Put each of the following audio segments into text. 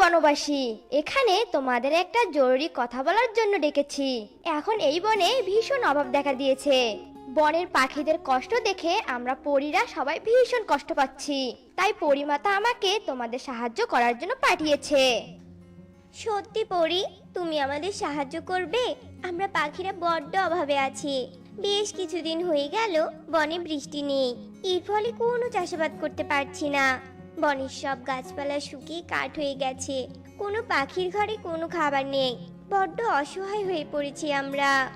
বনবাসী, এখানে তোমাদের একটা জরুরি কথা বলার জন্য ডেকেছি। এখন এই বনে ভীষণ অভাব দেখা দিয়েছে। বনের পাখিদের কষ্ট দেখে আমরা পরীরা সবাই ভীষণ কষ্ট পাচ্ছি। তাই পরিমাতা আমাকে তোমাদের সাহায্য করার জন্য পাঠিয়েছে। সত্যি পরি, তুমি আমাদের সাহায্য করবে? আমরা পাখিরা বড্ড অভাবে আছি। বেশ কিছুদিন হয়ে গেল, বনে বৃষ্টি নেই। এর ফলে কোনো চাষাবাদ করতে পারছি না। বনের সব গাছপালা শুকিয়ে কাঠ হয়ে গেছে। কোনো পাখির ঘরে কোনো খাবার নেই। বড্ড অসহায় হয়ে পড়েছি আমরা।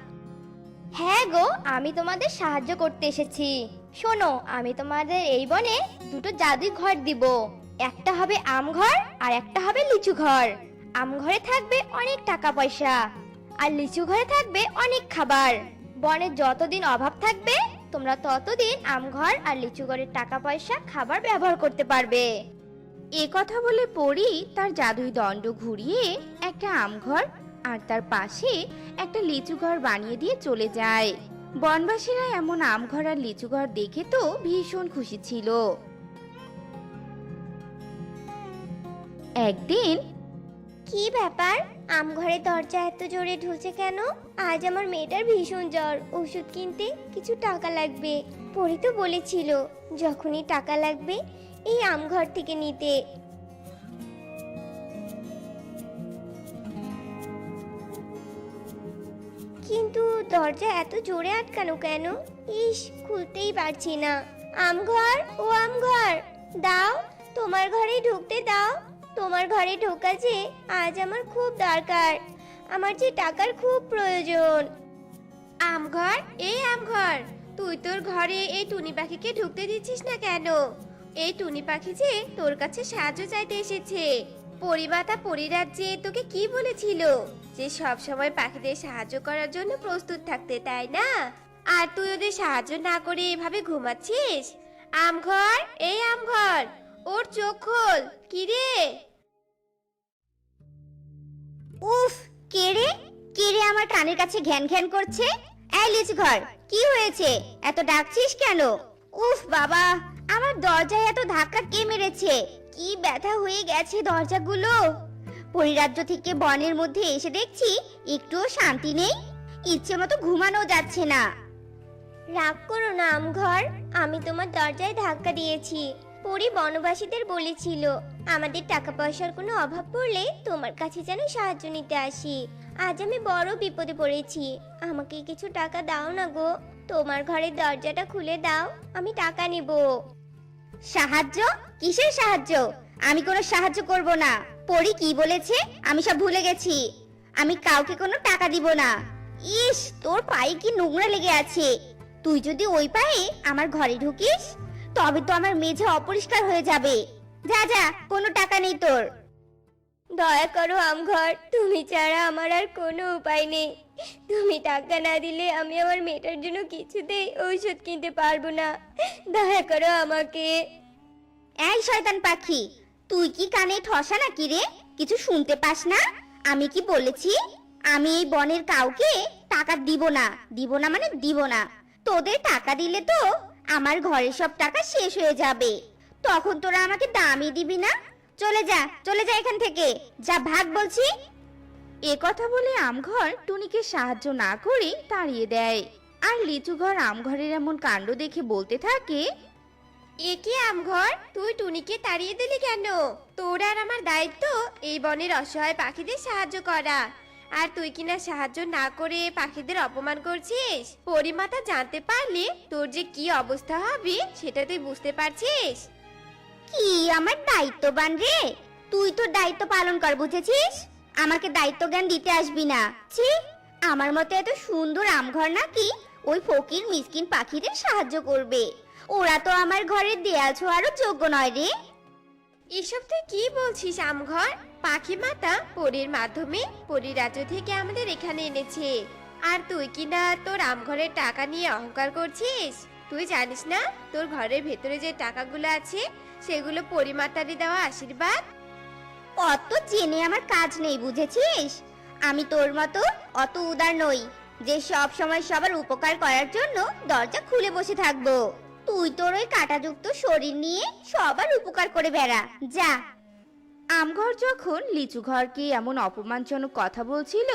হ্যাঁ গো, আমি তোমাদের সাহায্য করতে এসেছি। শোনো, আমি তোমাদের এই বনে দুটো জাদুই ঘর দিব। একটা হবে আম ঘর আর একটা হবে লিচু ঘর। আম ঘরে থাকবে অনেক টাকা পয়সা। আর লিচু ঘরে থাকবে অনেক খাবার। বনে যতদিন অভাব থাকবে তোমরা ততদিন আমঘর আর লিচু ঘরের টাকা পয়সা খাবার ব্যবহার করতে পারবে। এ কথা বলে পড়ি তার জাদুই দণ্ড ঘুরিয়ে একটা আমঘর আর তার পাশে একটা লিচু ঘর বানিয়ে দিয়ে চলে যায়। বনবাসীরা এমন আমঘর আর লিচু ঘর দেখে তো ভীষণ খুশি ছিল। একদিন কি ব্যাপার? আম ঘরে দরজা এত জোরে ঢুলছে কেন? আজ আমার মেয়েটার ভীষণ জ্বর। ওষুধ কিনতে কিছু টাকা লাগবে। পরি তো বলেছিল, যখনই টাকা লাগবে, এই আম ঘর থেকে নিতে। কিন্তু দরজা এত জোরে আটকানো কেন? ইস, খুলতেই পারছি না। আম ঘর ও আম ঘর দাও, তোমার ঘরে ঢুকতে দাও। তোমার ঘরে ঢোকা যে আজ আমার খুব দরকার। আমার যে টাকার খুব প্রয়োজন। আমঘর এই আমঘর তুই তোর ঘরে এই টুনি পাখিকে ঢুকতে দিচ্ছিস না কেন? এই টুনি পাখি যে তোর কাছে সাহায্য চাইতে এসেছে। পরিবাতা পরিরাজ্যে তোকে কি বলেছিল? যে সব সময় পাখিদের সাহায্য করার জন্য প্রস্তুত থাকতে, তাই না? আর তুই ওদের সাহায্য না করে এভাবে ঘুমাচ্ছিস? আমঘর এই আমঘর ওর চোখ খোল। কি রে? উফ, কে রে? কে রে আমার কানের কাছে ঘ্যান ঘ্যান করছে? এই ঘর, কি হয়েছে? এত ডাকছিস কেন? উফ, বাবা, আমার দরজায় এত ধাক্কা কে মেরেছে? কি ব্যথা হয়ে গেছে দরজাগুলো? পরিরাজ্য থেকে বনের মধ্যে এসে দেখছি একটুও শান্তি নেই। ইচ্ছে মতো ঘুমানো যাচ্ছে না। রাগ করো না, আমঘর। আমি তোমার দরজায় ধাক্কা দিয়েছি। পরি বনবাসীদের বলেছিল, আমাদের টাকা পয়সার কোনো অভাব পড়লে তোমার কাছে যেন সাহায্য নিতে আসি। আজ আমি বড় বিপদে পড়েছি। আমাকে কিছু টাকা দাও না গো। তোমার ঘরের দরজাটা খুলে দাও। আমি টাকা নিব। সাহায্য? কিসের সাহায্য? আমি কোনো সাহায্য করব না। পরি কি বলেছে? আমি সব ভুলে গেছি। আমি কাউকে কোনো টাকা দিব না। ইস, তোর পায়ে কি নোংরা লেগে আছে। তুই যদি ওই পায়ে আমার ঘরে ঢুকিস তবে তো আমার মেঝে অপরিষ্কার হয়ে যাবে। যা যা, কোনো টাকা নেই তোর। দয়া করো, আমঘর। তুমি ছাড়া আমার আর কোনো উপায় নেই। তুমি টাকা না দিলে আমি আমার মেয়েটার জন্য কিছুতেই ঔষধ কিনতে পারব না। দয়া করো আমাকে। এই শয়তান পাখি, তুই কি কানে ঠসা নাকি রে? কিছু শুনতে পাস না? আমি কি বলেছি? আমি এই বনের কাউকে টাকা দিব না। দিব না মানে দিব না। তোদের টাকা দিলে তো আমার ঘরের সব টাকা শেষ হয়ে যাবে। তখন তোরা আমাকে দামই দিবি না? চলে যা চলে যা এখান থেকে। যা ভাগ বলছি। এ কথা বলে আমঘর টুনিকে সাহায্য না করে তাড়িয়ে দেয়। আর লিচু ঘর আমঘরের এমন কাণ্ড দেখে বলতে থাকে এ কি আমঘর? তুই টুনিকে তাড়িয়ে দিলি কেন? তোর আর আমার দায়িত্ব এই বনের অসহায় পাখিদের সাহায্য করা। আর তুই কিনা সাহায্য না করে পাখিদের অপমান করছিস? পরিমাতা জানতে পারলে তোর যে কি অবস্থা হবে সেটা তুই বুঝতে পারছিস? কি আমার দায়িত্ববান রে? তুই তো দায়িত্ব পালন কর বুঝেছিস? আমাকে দায়িত্ব জ্ঞান দিতে আসবি না। ছি আমার মতে এত সুন্দর আমঘর নাকি ওই ফকির মিসকিন পাখিদের সাহায্য করবে। ওরা তো আমার ঘরের দেয়াল ছোঁয়ারও যোগ্য নয় রে। এসব তুই কি বলছিস আমঘর? পাখি মাতা পরীর মাধ্যমে পরী রাজ্য থেকে আমাদের এখানে এনেছে। আর তুই কি না তোর আমঘরের টাকা নিয়ে অহংকার করছিস? তুই জানিস না তোর ঘরের ভেতরে যে টাকাগুলো আছে, সেগুলো পরিমাতারি দেওয়া আশীর্বাদ? অত জেনে আমার কাজ নেই, বুঝেছিস? আমি তোর মতো অত উদার নই, যে সব সময় সবার উপকার করার জন্য দরজা খুলে বসে থাকব। তুই তোর ওই কাঁটাযুক্ত শরীর নিয়ে সবার উপকার করে বেড়া। যা। আমঘর যখন লিচু ঘরকে এমন অপমানজনক কথা বলছিল,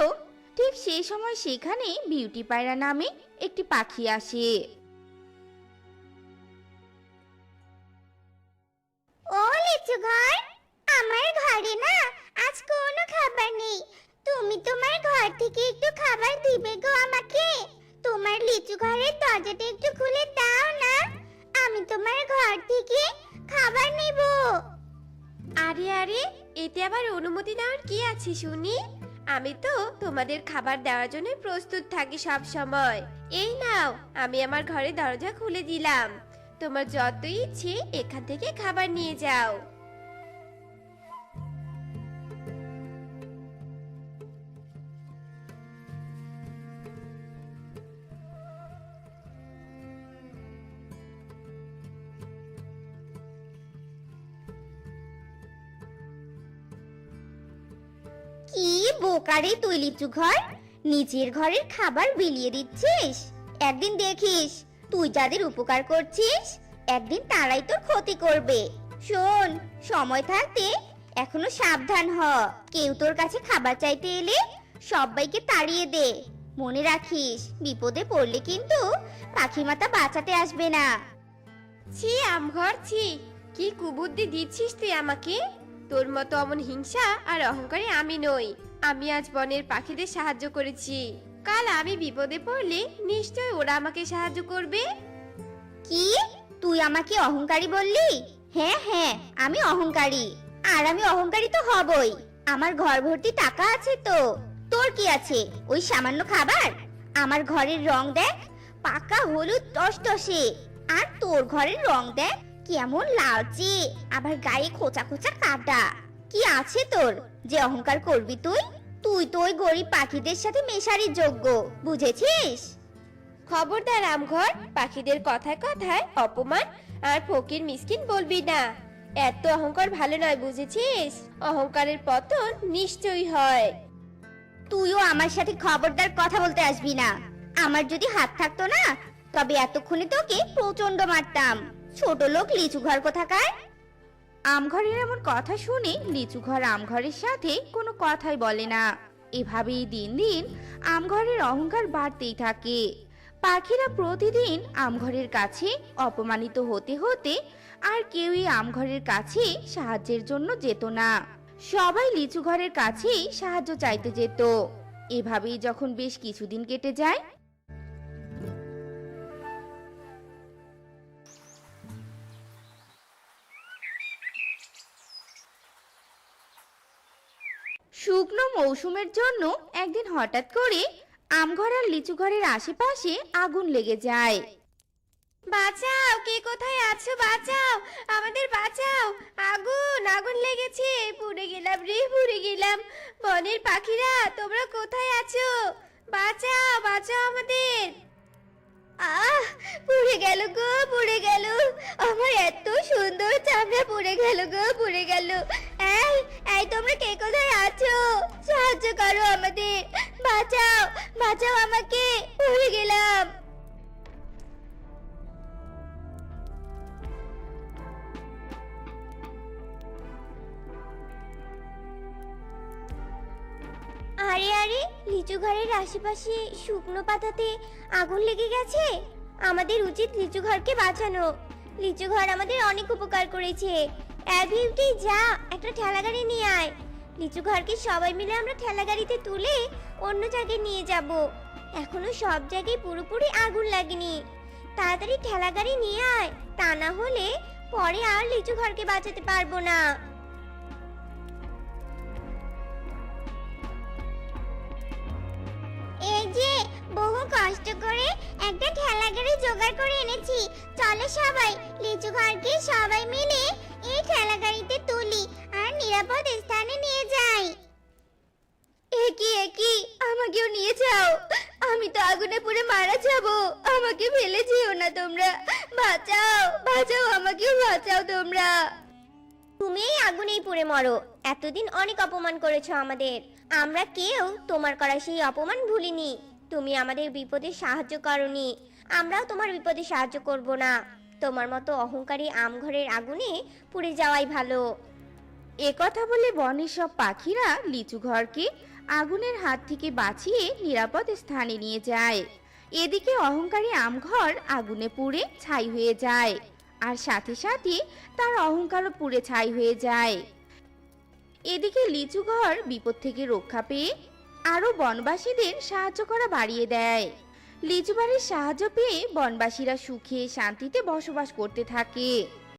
ঠিক সেই সময় সেখানে বিউটি পায়রা নামে একটি পাখি আসে। ও আমার ঘরে না আজ কোনো খাবার নেই। তুমি তোমার ঘর থেকে একটু খাবার দিবে গো আমাকে। তোমার লিচু ঘরের দরজাটা একটু খুলে আরে, এতে আবার অনুমতি নেওয়ার কি আছে শুনি? আমি তো তোমাদের খাবার দেওয়ার জন্য প্রস্তুত থাকি সব সময় এই নাও, আমি আমার ঘরে দরজা খুলে দিলাম। তোমার যত ইচ্ছে এখান থেকে খাবার নিয়ে যাও। বোকারে তুই লিচু ঘর, নিজের ঘরের খাবার বিলিয়ে দিচ্ছিস। একদিন দেখিস, তুই যাদের উপকার করছিস, একদিন তারাই তোর ক্ষতি করবে। শোন, সময় থাকতে এখনও সাবধান হ। কেউ তোর কাছে খাবার চাইতে এলে সবাইকে তাড়িয়ে দে। মনে রাখিস, বিপদে পড়লে কিন্তু পাখি মাতা বাঁচাতে আসবে না। ছি, আমঘর, ছি। কি কুবুদ্ধি দিচ্ছিস তুই আমাকে? তোর মতো অমন হিংসা আর অহংকারে আমি নই। আমি আজ বনের পাখিদের সাহায্য করেছি। কাল আমি বিপদে পড়লে নিশ্চয় ওরা আমাকে সাহায্য করবে। কি? তুই আমাকে অহংকারী বললি? হ্যাঁ হ্যাঁ আমি অহংকারী। আর আমি অহংকারী তো হবই। আমার ঘর ভর্তি টাকা আছে তো। তোর কি আছে? ওই সামান্য খাবার? আমার ঘরের রং দেখ, পাকা হলুদ টসটসে। আর তোর ঘরের রং দেখ, কেমন লালচে। আবার গায়ে খোঁচা খোঁচা কাটা। কি আছে তোর? যে অহংকার করবি তুই? তুই তো ওই গরিব পাখিদের সাথে মেশারই যোগ্য, বুঝেছিস? খবরদার আমঘর, পাখিদের কথায় কথায় অপমান আর ফকির মিসকিন বলবি না। এত অহংকার ভালো নয়, বুঝেছিস? অহংকারের পতন নিশ্চয়ই হয়। তুইও আমার সাথে খবরদার কথা বলতে আসবি না। আমার যদি হাত থাকতো না, তবে এতক্ষণে তোকে প্রচণ্ড মারতাম। ছোট লোক লিচু ঘর কোথাকার? আমঘরের এমন কথা শুনে লিচু ঘর আমঘরের সাথে কোনো কথাই বলে না। এভাবেই দিন দিন আমঘরের অহংকার বাড়তেই থাকে। পাখিরা প্রতিদিন আমঘরের কাছে অপমানিত হতে হতে আর কেউই আমঘরের কাছে সাহায্যের জন্য যেত না। সবাই লিচু ঘরের কাছেই সাহায্য চাইতে যেত। এভাবেই যখন বেশ কিছুদিন কেটে যায় মৌসুমের জন্য একদিন হঠাৎ করে আমঘর আর লিচু ঘরের আশেপাশে আগুন লেগে যায়। বাঁচাও, কে কোথায় আছো? বাঁচাও, আমাদের বাঁচাও। আগুন আগুন লেগেছে। পুড়ে গেলাম রে, পুড়ে গেলাম। বনের পাখিরা, তোমরা কোথায় আছো? বাঁচাও বাঁচাও আমাদের। আহ, পুড়ে গেল গো, পুড়ে গেল। আমার এত সুন্দর চামড়া পুড়ে গেল গো, পুড়ে গেল। এই এই, তোমরা কে কোথায় আছো? সাহায্য করো আমাদের। বাঁচাও বাঁচাও আমাকে। পুড়ে গেলাম। আরে আরে, লিচু ঘরের আশেপাশে শুকনো পাতাতে আগুন লেগে গেছে? আমাদের উচিত লিচু ঘরকে বাঁচানো। লিচু ঘর আমাদের অনেক উপকার করেছে। অ্যাবিউটি যা একটা ঠেলা গাড়ি নিয়ে আয়। লিচু ঘরকে সবাই মিলে আমরা ঠেলা গাড়িতে তুলে অন্য জায়গায় নিয়ে যাব। এখনও সব জায়গায় পুরোপুরি আগুন লাগেনি। তাড়াতাড়ি ঠেলা গাড়ি নিয়ে আয়, তা না হলে পরে আর লিচু ঘরকে বাঁচাতে পারব না। এই যে, বহু কষ্ট করে একটা ঠেলা গাড়ি জোগাড় করে এনেছি। চলো সবাই, লিচু ঘরকে সবাই মিলে মরো এতদিন অনেক অপমান করেছ আমাদের। আমরা কেউ তোমার করা সেই অপমান ভুলিনি। তুমি আমাদের বিপদে সাহায্য করনি। আমরাও তোমার বিপদে সাহায্য করব না। তোমার মতো অহংকারী আমঘরের আগুনে পুড়ে যাওয়াই ভালো। এ কথা বলে বনের সব পাখিরা লিচু ঘরকে আগুনের হাত থেকে বাঁচিয়ে নিরাপদ স্থানে নিয়ে যায়। এদিকে অহংকারী আমঘর আগুনে পুড়ে ছাই হয়ে যায়। আর সাথে সাথে তার অহংকারও পুড়ে ছাই হয়ে যায়। এদিকে লিচু ঘর বিপদ থেকে রক্ষা পেয়ে আরও বনবাসীদের সাহায্য করা বাড়িয়ে দেয়। লিচু বাড়ির সাহায্য পেয়ে বনবাসীরা সুখে শান্তিতে বসবাস করতে থাকে।